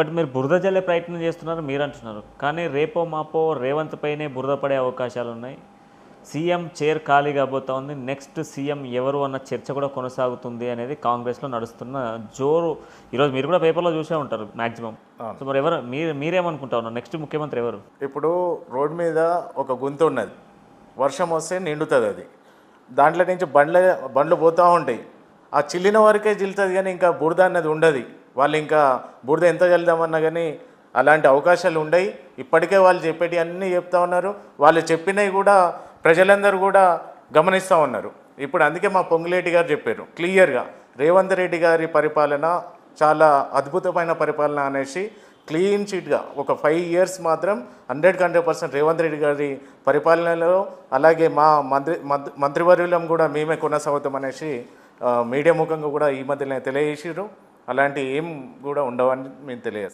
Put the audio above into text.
But మీరు బురద జల్లే ప్రయత్నం చేస్తున్నారు మీరు అంటున్నారు కానీ రేపో మాపో రేవంత్ పైనే బురద పడే అవకాశాలు ఉన్నాయి. సీఎం చైర్ ఖాళీ కాబోతా ఉంది. నెక్స్ట్ సీఎం ఎవరు అన్న చర్చ కూడా కొనసాగుతుంది అనేది కాంగ్రెస్లో నడుస్తున్న జోరు. ఈరోజు మీరు కూడా పేపర్లో చూసే ఉంటారు మ్యాక్సిమం సో మరి ఎవరు మీరు మీరేమనుకుంటా ఉన్నారు? నెక్స్ట్ ముఖ్యమంత్రి ఎవరు? ఇప్పుడు రోడ్ మీద ఒక గుంత ఉన్నది. వర్షం వస్తే నిండుతుంది అది. దాంట్లో నుంచి బండ్ల బండ్లు పోతూ ఉంటాయి. ఆ చిల్లిన వరకే చిల్లుతుంది కానీ ఇంకా బురద అన్నది ఉండదు. వాళ్ళు ఇంకా బూడిద ఎంత చల్లుదామన్నా కానీ అలాంటి అవకాశాలు ఉండయి. ఇప్పటికే వాళ్ళు చెప్పేటి అన్నీ చెప్తా ఉన్నారు. వాళ్ళు చెప్పినవి కూడా ప్రజలందరూ కూడా గమనిస్తూ ఉన్నారు. ఇప్పుడు అందుకే మా పొంగులేటి గారు చెప్పారు క్లియర్గా రేవంత్ రెడ్డి గారి పరిపాలన చాలా అద్భుతమైన పరిపాలన అనేసి క్లీన్ చిట్గా ఒక ఫైవ్ ఇయర్స్ మాత్రం hundred hundred percent Revanth Reddy గారి పరిపాలనలో అలాగే మా మంత్రి మంత్రి- మంత్రివర్యులం కూడా మేమే కొనసాగుతాం అనేసి మీడియా ముఖంగా కూడా ఈ మధ్యనే తెలియజేసారు అలాంటి ఏం కూడా ఉండవని మేము తెలియదు.